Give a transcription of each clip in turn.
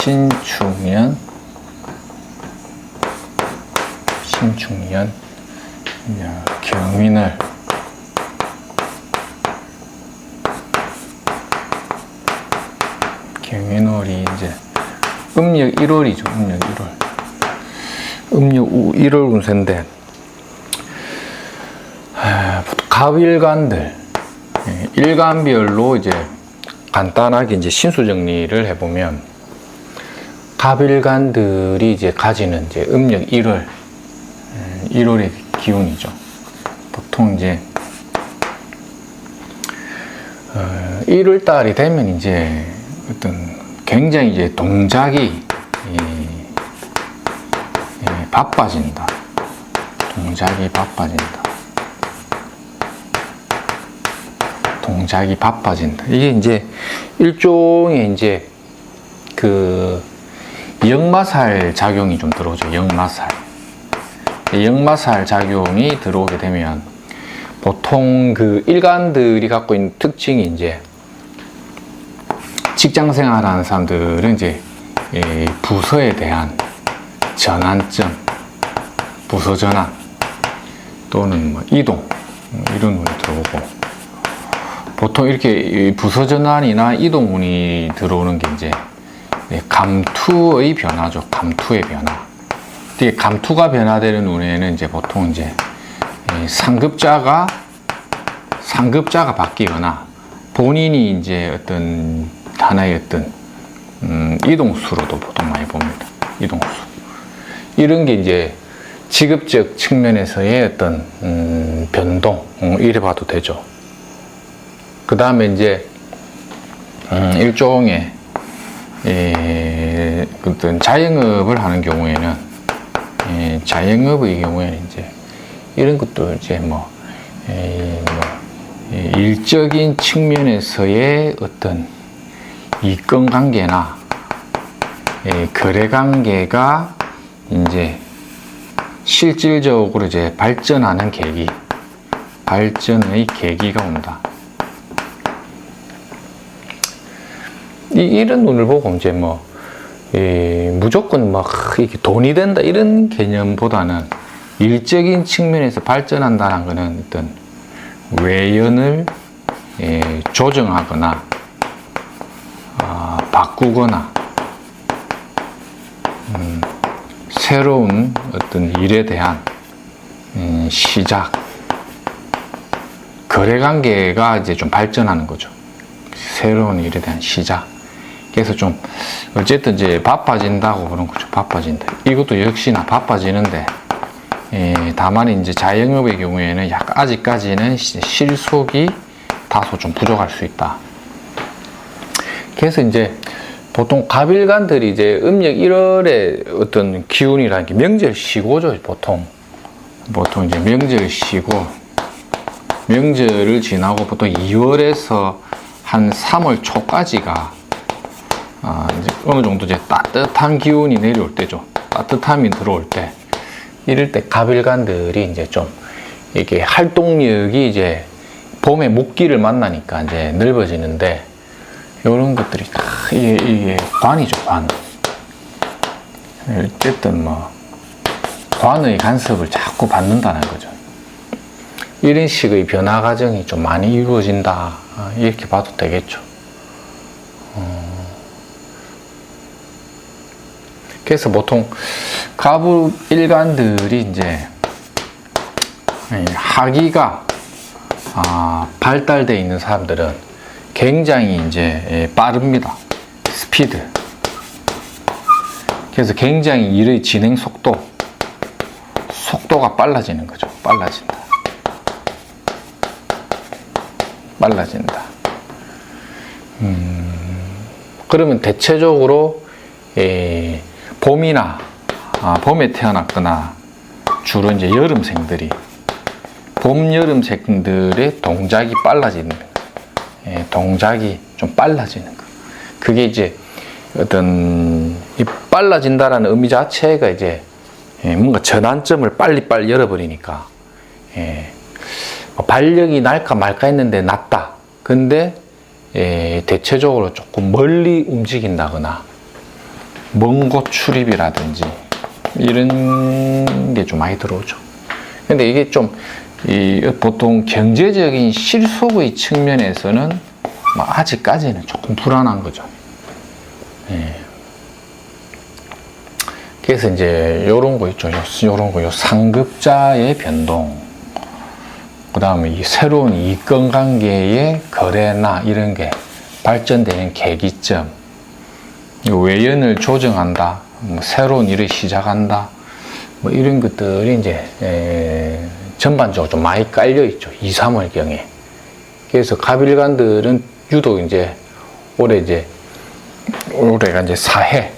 신축년 신축년 야, 경민을 경민월이 이제 음력 1월이죠 음력 1월. 음력 1월 운세인데 하, 갑일간들. 예, 일간별로 이제 간단하게 이제 신수 정리를 해보면 갑일간들이 이제 가지는 이제 음력 1월 1월의 기운이죠. 보통 이제 어, 1월 달이 되면 이제 어떤 굉장히 이제 동작이 예, 예, 바빠진다. 동작이 바빠진다. 동작이 바빠진다. 이게 이제 일종의 이제 그 역마살 작용이 좀 들어오죠. 역마살. 역마살 작용이 들어오게 되면 보통 그 일간들이 갖고 있는 특징이 이제 직장 생활하는 사람들은 이제 이 부서에 대한 전환점, 부서 전환 또는 뭐 이동 뭐 이런 운이 들어오고 보통 이렇게 이 부서 전환이나 이동 운이 들어오는 게 이제 네, 감투의 변화죠. 감투의 변화. 이게 감투가 변화되는 운에는 이제 보통 이제 이 상급자가 상급자가 바뀌거나 본인이 이제 어떤 하나의 어떤 음, 이동수로도 보통 많이 봅니다. 이동수. 이런 게 이제 직업적 측면에서의 어떤 음, 변동 음, 이래 봐도 되죠. 그 다음에 이제 음, 일종의 예, 어떤 자영업을 하는 경우에는 예, 자영업의 경우에는 이제 이런 것도 이제 뭐, 예, 뭐 예, 일적인 측면에서의 어떤 이권 관계나 예, 거래 관계가 이제 실질적으로 이제 발전하는 계기, 발전의 계기가 온다. 이, 이런 눈을 보고 이제 뭐, 예, 무조건 막 이렇게 돈이 된다 이런 개념보다는 일적인 측면에서 발전한다는 것은 어떤 외연을 예, 조정하거나 아, 바꾸거나 음, 새로운 어떤 일에 대한 음, 시작 거래 관계가 이제 좀 발전하는 거죠. 새로운 일에 대한 시작. 그래서 좀 어쨌든 이제 바빠진다고 그런 거죠. 바빠진다. 이것도 역시나 바빠지는데 예, 다만 이제 자영업의 경우에는 약간 아직까지는 시- 실속이 다소 좀 부족할 수 있다. 그래서 이제 보통 갑일간들이 이제 음력 1월에 어떤 기운이라는 게 명절 시고죠. 보통 보통 이제 명절 시고 명절을 지나고 보통 2월에서 한 3월 초까지가 아, 이제 어느 정도 이제 따뜻한 기운이 내려올 때죠. 따뜻함이 들어올 때 이럴 때 갑일간들이 이제 좀 이게 활동력이 이제 봄에 목기를 만나니까 이제 넓어지는데 이런 것들이 다 이게, 이게 관이죠 관. 어쨌든 뭐 관의 간섭을 자꾸 받는다는 거죠. 이런 식의 변화 과정이 좀 많이 이루어진다 아, 이렇게 봐도 되겠죠. 어. 그래서 보통 가부 일간들이 이제 이 하기가 아, 발달되어 있는 사람들은 굉장히 이제 예, 빠릅니다. 스피드. 그래서 굉장히 일의 진행 속도, 속도가 빨라지는 거죠. 빨라진다. 빨라진다. 음, 그러면 대체적으로 예, 봄이나 아, 봄에 태어났거나 주로 이제 여름생들이 봄 여름생들의 동작이 빨라지는 거, 예, 동작이 좀 빨라지는 거. 그게 이제 어떤 이 빨라진다라는 의미 자체가 이제 예, 뭔가 전환점을 빨리 빨리 열어버리니까 예, 뭐 발력이 날까 말까 했는데 났다. 근데 예, 대체적으로 조금 멀리 움직인다거나 먼 곳 출입이라든지 이런 게 좀 많이 들어오죠. 근데 이게 좀, 이, 보통 경제적인 실속의 측면에서는 뭐 아직까지는 조금 불안한 거죠. 예. 그래서 이제 요런 거 있죠. 요, 요런 거, 요 상급자의 변동. 그 다음에 이 새로운 이권 관계의 거래나 이런 게 발전되는 계기점. 이 외연을 조정한다. 뭐 새로운 일을 시작한다. 뭐 이런 것들이 이제 에, 전반적으로 좀 많이 깔려 있죠. 2, 3월 경에. 그래서 갑일간들은 유독 이제 올해 이제 올해가 이제 사해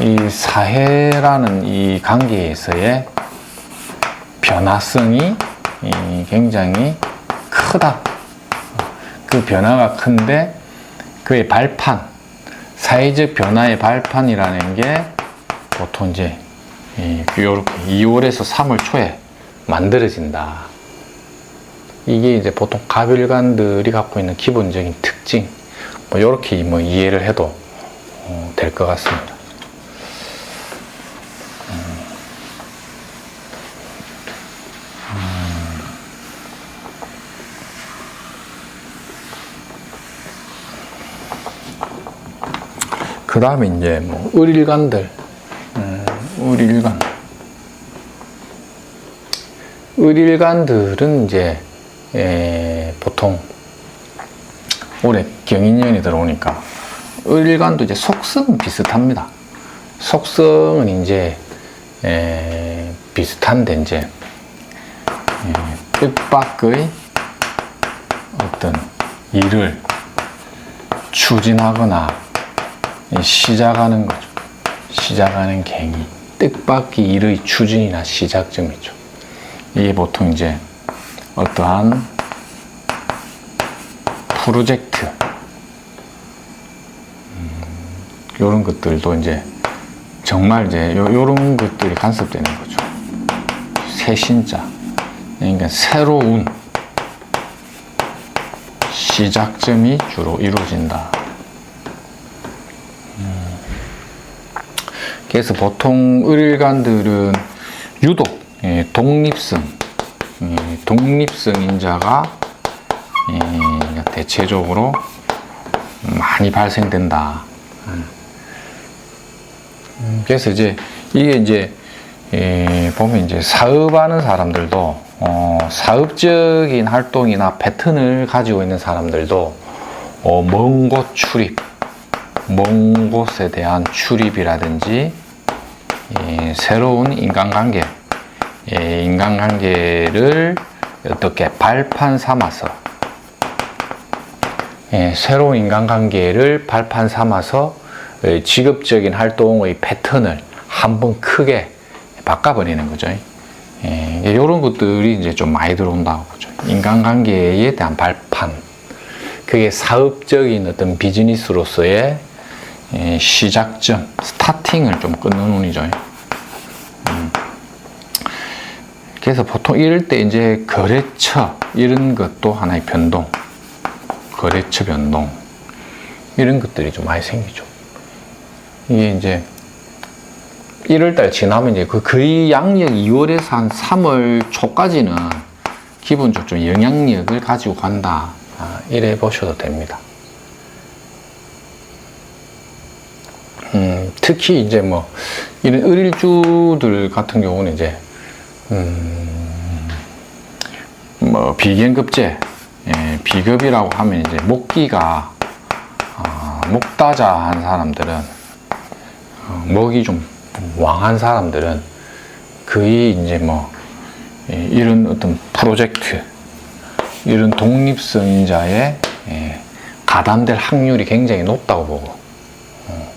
이 사해라는 이 관계에서의 변화성이 이 굉장히 크다. 그 변화가 큰데 그의 발판, 사회적 변화의 발판이라는 게 보통 이제 이 요렇게 2월에서 3월 초에 만들어진다. 이게 이제 보통 가별관들이 갖고 있는 기본적인 특징, 뭐 이렇게 뭐 이해를 해도 어, 될것 같습니다. 그 다음에 이제 뭐 을일관들, 음, 을일관. 을일관들은 이제 에, 보통 올해 경인년이 들어오니까 을일관도 이제 속성은 비슷합니다. 속성은 이제 에, 비슷한데 이제 에, 뜻밖의 어떤 일을 추진하거나 시작하는 거죠. 시작하는 갱이. 뜻밖의 일의 추진이나 시작점이죠. 이게 보통 이제 어떠한 프로젝트, 음, 요런 것들도 이제 정말 이제 요, 요런 것들이 간섭되는 거죠. 새신자. 그러니까 새로운 시작점이 주로 이루어진다. 그래서 보통 의일관들은 유독 예, 독립성, 예, 독립성 인자가 예, 대체적으로 많이 발생된다. 음, 그래서 이제 이게 이제 예, 보면 이제 사업하는 사람들도 어, 사업적인 활동이나 패턴을 가지고 있는 사람들도 어, 먼 곳 출입, 먼 곳에 대한 출입이라든지 예, 새로운 인간관계, 예, 인간관계를 어떻게 발판 삼아서 예, 새로운 인간관계를 발판 삼아서 예, 직업적인 활동의 패턴을 한번 크게 바꿔버리는 거죠. 예, 이런 것들이 이제 좀 많이 들어온다고 보죠. 인간관계에 대한 발판. 그게 사업적인 어떤 비즈니스로서의 예, 시작점, 스타팅을 좀 끊는 운이죠. 음. 그래서 보통 이럴 때 이제 거래처 이런 것도 하나의 변동, 거래처 변동 이런 것들이 좀 많이 생기죠. 이게 이제 1월달 지나면 이제 그 거의 양력 2월에서 한 3월 초까지는 기본적으로 좀 영향력을 가지고 간다. 아, 이래 보셔도 됩니다. 특히 이제 뭐 이런 을일주들 같은 경우는 이제 음, 뭐 비견급제, 예, 비급이라고 하면 이제 목기가 어, 목다자한 사람들은 어, 목이 좀 왕한 사람들은 거의 이제 뭐 예, 이런 어떤 프로젝트 이런 독립성자의 예, 가담될 확률이 굉장히 높다고 보고 어.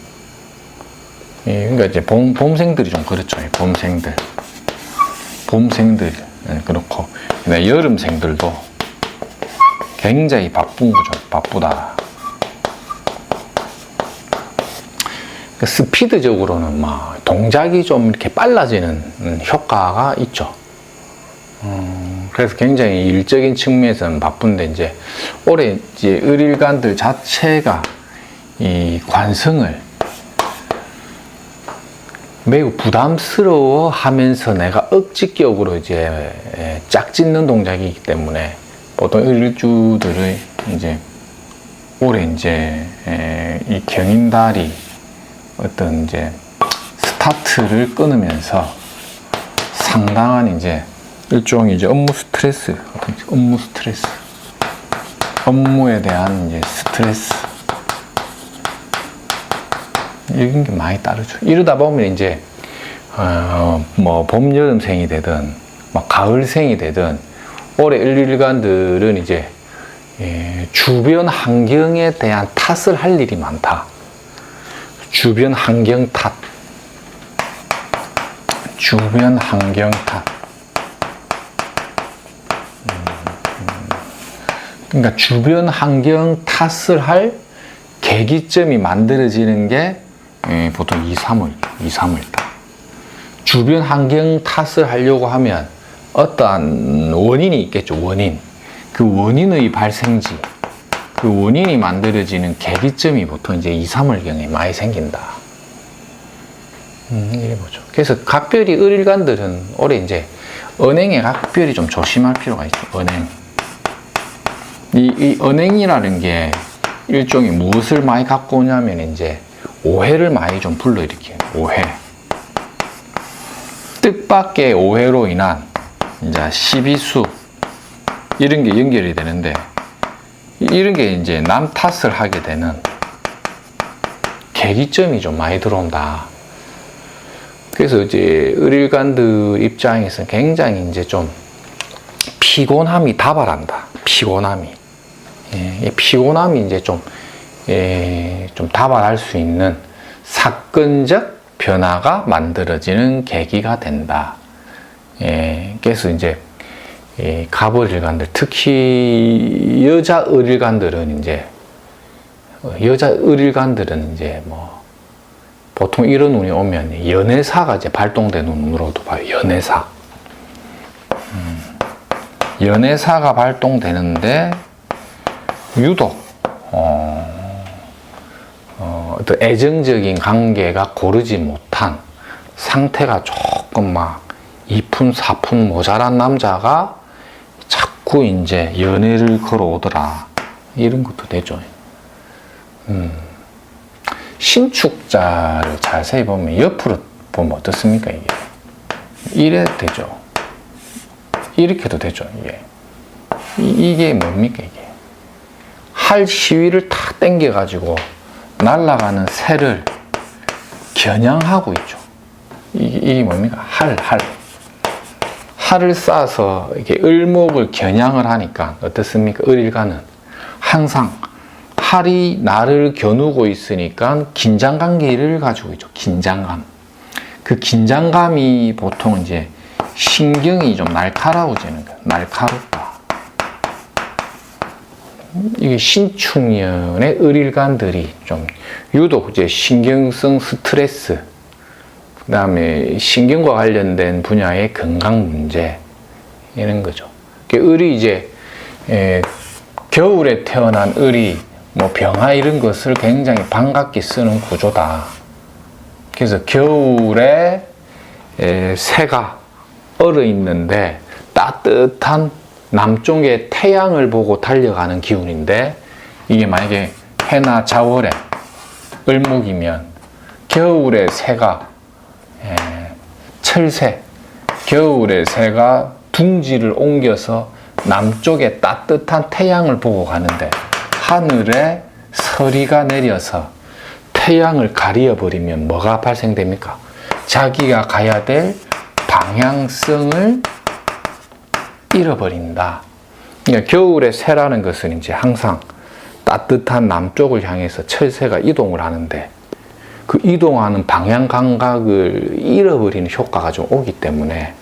예, 그러니까 이제 봄, 봄생들이 좀 그렇죠. 예, 봄생들. 봄생들. 예, 그렇고. 여름생들도 굉장히 바쁜 거죠. 바쁘다. 그 스피드적으로는 막 동작이 좀 이렇게 빨라지는 음, 효과가 있죠. 음, 그래서 굉장히 일적인 측면에서는 바쁜데 이제 올해 이제 을일관들 자체가 이 관성을 매우 부담스러워 하면서 내가 억지격으로 이제 에, 짝짓는 동작이기 때문에 보통 일주들의 이제 올해 이제 에, 이 경인달이 어떤 이제 스타트를 끊으면서 상당한 이제 일종의 이제 업무 스트레스, 업무 스트레스, 업무에 대한 이제 스트레스 이런 게 많이 따르죠. 이러다 보면 이제 어, 뭐 봄, 여름생이 되든 뭐 가을생이 되든 올해 일일간들은 이제 예, 주변 환경에 대한 탓을 할 일이 많다. 주변 환경 탓. 주변 환경 탓. 그러니까 주변 환경 탓을 할 계기점이 만들어지는 게 예, 보통 2, 3월, 2, 3월 달. 주변 환경 탓을 하려고 하면 어떠한 원인이 있겠죠, 원인. 그 원인의 발생지, 그 원인이 만들어지는 계기점이 보통 이제 2, 3월경에 많이 생긴다. 음, 이래 보죠. 그래서 각별히 을일간들은 올해 이제 은행에 각별히 좀 조심할 필요가 있죠, 은행. 이, 이 은행이라는 게 일종의 무엇을 많이 갖고 오냐면 이제 오해를 많이 좀 불러일으켜요. 오해. 뜻밖의 오해로 인한 이제 시비수 이런 게 연결이 되는데 이런 게 이제 남 탓을 하게 되는 계기점이 좀 많이 들어온다. 그래서 이제 을일간들 입장에서 굉장히 이제 좀 피곤함이 다발한다. 피곤함이. 예, 이 피곤함이 이제 좀, 예, 좀 다발할 수 있는 사건적 변화가 만들어지는 계기가 된다. 예, 그래서 이제, 이 갑을일간들, 특히 여자 을일간들은 이제, 어, 여자 을일간들은 이제 뭐, 보통 이런 운이 오면 연애사가 이제 발동되는 운으로도 봐요. 연애사. 음, 연애사가 발동되는데, 유독 어, 어, 어떤 애정적인 관계가 고르지 못한 상태가 조금 막 2푼, 4푼 모자란 남자가 자꾸 이제 연애를 걸어오더라. 이런 것도 되죠. 음. 신축자를 자세히 보면 옆으로 보면 어떻습니까, 이게? 이래 되죠. 이렇게도 되죠, 이게. 이, 이게 뭡니까, 이게? 할 시위를 탁 당겨가지고 날아가는 새를 겨냥하고 있죠. 이게, 이게 뭡니까? 할, 할. 할을 쌓아서 이렇게 을목을 겨냥을 하니까 어떻습니까? 을일가는 항상 할이 나를 겨누고 있으니까 긴장 관계를 가지고 있죠. 긴장감. 그 긴장감이 보통 이제 신경이 좀 날카로워지는 거예요. 날카롭다. 이게 신축년의 을일간들이 좀 유독 이제 신경성 스트레스, 그 다음에 신경과 관련된 분야의 건강 문제, 이런 거죠. 그 을이 이제, 에, 겨울에 태어난 을이 뭐 병화 이런 것을 굉장히 반갑게 쓰는 구조다. 그래서 겨울에 에, 새가 얼어 있는데 따뜻한 남쪽의 태양을 보고 달려가는 기운인데 이게 만약에 해나 자월에 을목이면 겨울에 새가 에, 철새 겨울에 새가 둥지를 옮겨서 남쪽에 따뜻한 태양을 보고 가는데 하늘에 서리가 내려서 태양을 가리어 버리면 뭐가 발생됩니까? 자기가 가야 될 방향성을 잃어버린다. 그러니까 겨울에 새라는 것은 이제 항상 따뜻한 남쪽을 향해서 철새가 이동을 하는데 그 이동하는 방향 감각을 잃어버리는 효과가 좀 오기 때문에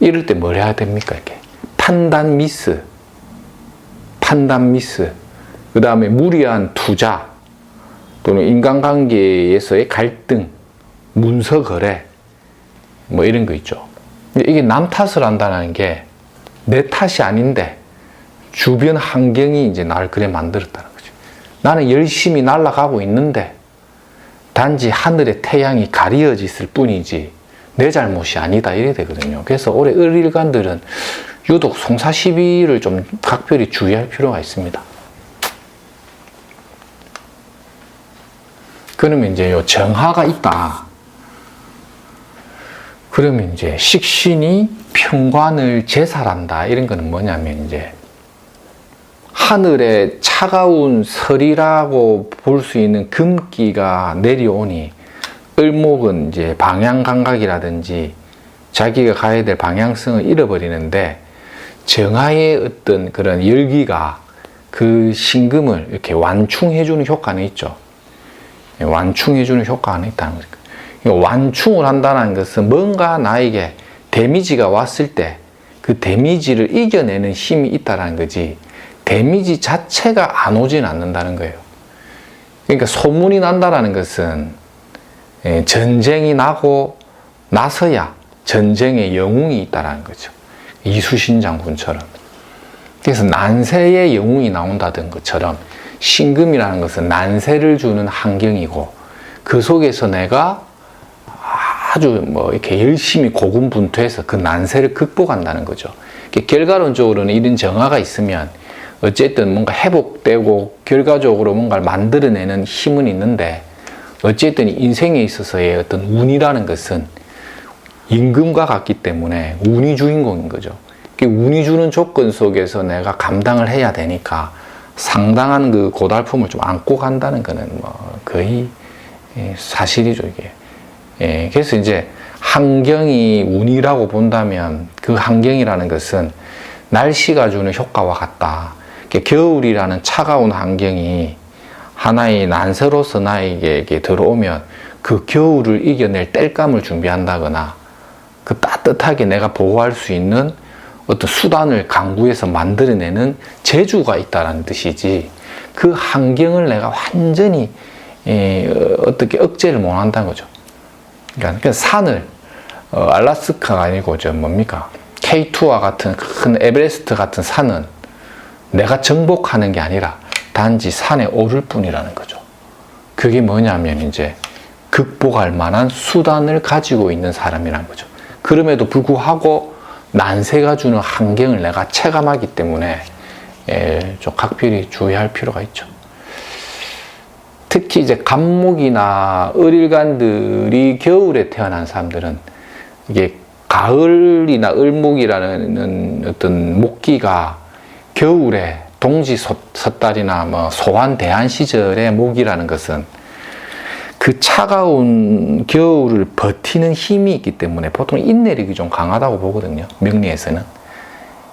이럴 때 뭘 해야 됩니까? 이렇게 판단 미스, 판단 미스, 그 다음에 무리한 투자 또는 인간관계에서의 갈등, 문서 거래 뭐 이런 거 있죠. 이게 남 탓을 한다는 게 내 탓이 아닌데 주변 환경이 이제 나를 그래 만들었다는 거죠. 나는 열심히 날아가고 있는데 단지 하늘의 태양이 가리어져 있을 뿐이지 내 잘못이 아니다 이래 되거든요. 그래서 올해 을일간들은 유독 송사 시비를 좀 각별히 주의할 필요가 있습니다. 그러면 이제 요 정화가 있다. 그러면 이제 식신이 평관을 제살한다. 이런 거는 뭐냐면 이제 하늘에 차가운 설이라고 볼 수 있는 금기가 내려오니 을목은 이제 방향 감각이라든지 자기가 가야 될 방향성을 잃어버리는데 정화의 어떤 그런 열기가 그 신금을 이렇게 완충해주는 효과는 있죠. 예, 완충해주는 효과는 있다는 거죠. 이거 완충을 한다는 것은 뭔가 나에게 데미지가 왔을 때 그 데미지를 이겨내는 힘이 있다는 거지 데미지 자체가 안 오진 않는다는 거예요. 그러니까 소문이 난다는 것은 예, 전쟁이 나고 나서야 전쟁의 영웅이 있다는 거죠. 이수신 장군처럼. 그래서 난세의 영웅이 나온다던 것처럼 신금이라는 것은 난세를 주는 환경이고 그 속에서 내가 아주 뭐 이렇게 열심히 고군분투해서 그 난세를 극복한다는 거죠. 결과론적으로는 이런 정화가 있으면 어쨌든 뭔가 회복되고 결과적으로 뭔가를 만들어내는 힘은 있는데 어쨌든 인생에 있어서의 어떤 운이라는 것은 임금과 같기 때문에 운이 주인공인 거죠. 운이 주는 조건 속에서 내가 감당을 해야 되니까 상당한 그 고달픔을 좀 안고 간다는 거는 뭐 거의 사실이죠, 이게. 예, 그래서 이제 환경이 운이라고 본다면 그 환경이라는 것은 날씨가 주는 효과와 같다. 겨울이라는 차가운 환경이 하나의 난세로서 나에게 들어오면 그 겨울을 이겨낼 땔감을 준비한다거나 그 따뜻하게 내가 보호할 수 있는 어떤 수단을 강구해서 만들어내는 재주가 있다는 뜻이지 그 환경을 내가 완전히 어떻게 억제를 못 한다는 거죠. 그러니까 산을 어, 알라스카가 아니고 저 뭡니까 K2와 같은 큰 에베레스트 같은 산은 내가 정복하는 게 아니라 단지 산에 오를 뿐이라는 거죠. 그게 뭐냐면 이제 극복할 만한 수단을 가지고 있는 사람이라는 거죠. 그럼에도 불구하고 난세가 주는 환경을 내가 체감하기 때문에 예, 좀 각별히 주의할 필요가 있죠. 특히 이제 간목이나 을일간들이 겨울에 태어난 사람들은 이게 가을이나 을목이라는 어떤 목기가 겨울에 동지 섣달이나 뭐 소환 대한 시절의 목이라는 것은 그 차가운 겨울을 버티는 힘이 있기 때문에 보통 인내력이 좀 강하다고 보거든요. 명리에서는.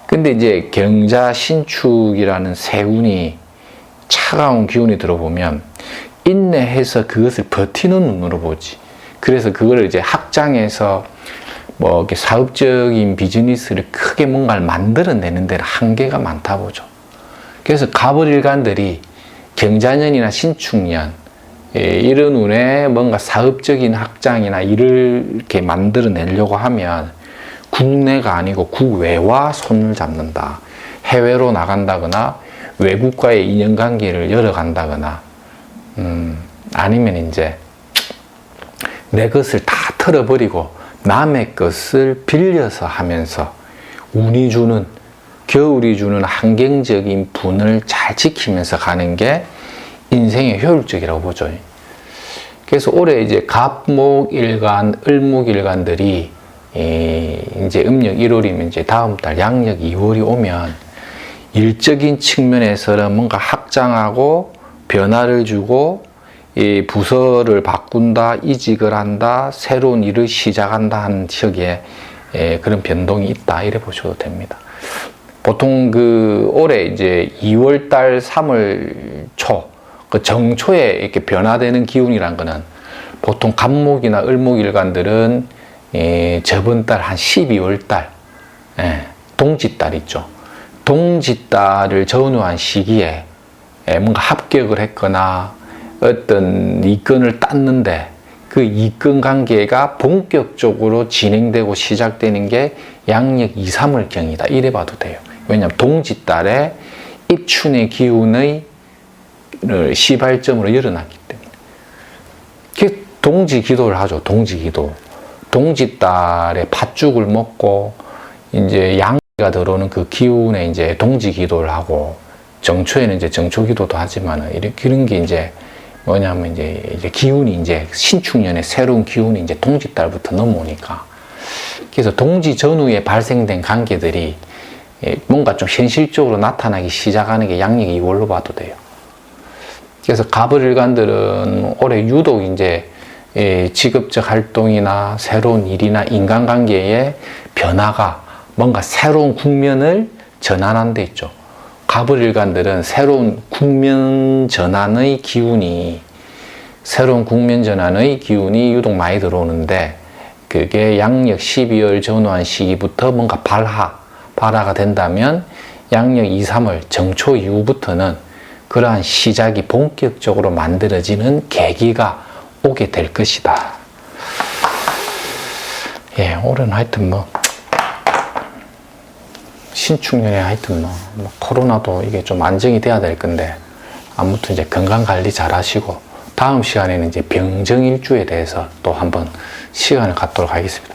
근데 이제 경자 신축이라는 세 운이 차가운 기운이 들어보면 인내해서 그것을 버티는 눈으로 보지. 그래서 그거를 이제 학장에서 뭐 이렇게 사업적인 비즈니스를 크게 뭔가를 만들어내는 데는 한계가 많다 보죠. 그래서 가벌일간들이 경자년이나 신축년 예, 이런 운에 뭔가 사업적인 확장이나 일을 이렇게 만들어내려고 하면 국내가 아니고 국외와 손을 잡는다. 해외로 나간다거나 외국과의 인연관계를 열어간다거나 음, 아니면 이제 내 것을 다 털어버리고 남의 것을 빌려서 하면서 운이 주는 겨울이 주는 환경적인 분을 잘 지키면서 가는 게 인생의 효율적이라고 보죠. 그래서 올해 이제 갑목일간, 을목일간들이 이제 음력 1월이면 이제 다음 달 양력 2월이 오면 일적인 측면에서는 뭔가 확장하고 변화를 주고 이 부서를 바꾼다, 이직을 한다, 새로운 일을 시작한다 하는 지역에 그런 변동이 있다 이래 보셔도 됩니다. 보통 그 올해 이제 2월 달, 3월 초, 그 정초에 이렇게 변화되는 기운이란 거는 보통 간목이나 을목일간들은 예, 저번 달 한 12월 달, 예, 동짓달 있죠. 동짓달을 전후한 시기에 예, 뭔가 합격을 했거나 어떤 이건을 땄는데 그 이건 관계가 본격적으로 진행되고 시작되는 게 양력 2, 3월 경이다. 이래 봐도 돼요. 왜냐하면 동짓달에 입춘의 기운의 시발점으로 열어놨기 때문에. 동지 기도를 하죠. 동지 기도. 동지 달에 팥죽을 먹고 이제 양가 들어오는 그 기운에 이제 동지 기도를 하고 정초에는 이제 정초 기도도 하지만은 이런 게 이제 뭐냐면 이제 이제 기운이 이제 신축년의 새로운 기운이 이제 동지 달부터 넘어오니까 그래서 동지 전후에 발생된 관계들이 예, 뭔가 좀 현실적으로 나타나기 시작하는 게 양력이 이걸로 봐도 돼요. 그래서 가불일관들은 올해 유독 이제 예, 직업적 활동이나 새로운 일이나 인간관계의 변화가 뭔가 새로운 국면을 전환한 데 있죠. 가불일관들은 새로운 국면 전환의 기운이 새로운 국면 전환의 기운이 유독 많이 들어오는데 그게 양력 12월 전후한 시기부터 뭔가 발하, 발하가 된다면 양력 2, 3월 정초 이후부터는 그러한 시작이 본격적으로 만들어지는 계기가 오게 될 것이다. 예, 올해는 하여튼 뭐, 신축년에 하여튼 뭐, 뭐 코로나도 이게 좀 안정이 돼야 될 건데, 아무튼 이제 건강 관리 잘 하시고, 다음 시간에는 이제 병정일주에 대해서 또 한번 시간을 갖도록 하겠습니다.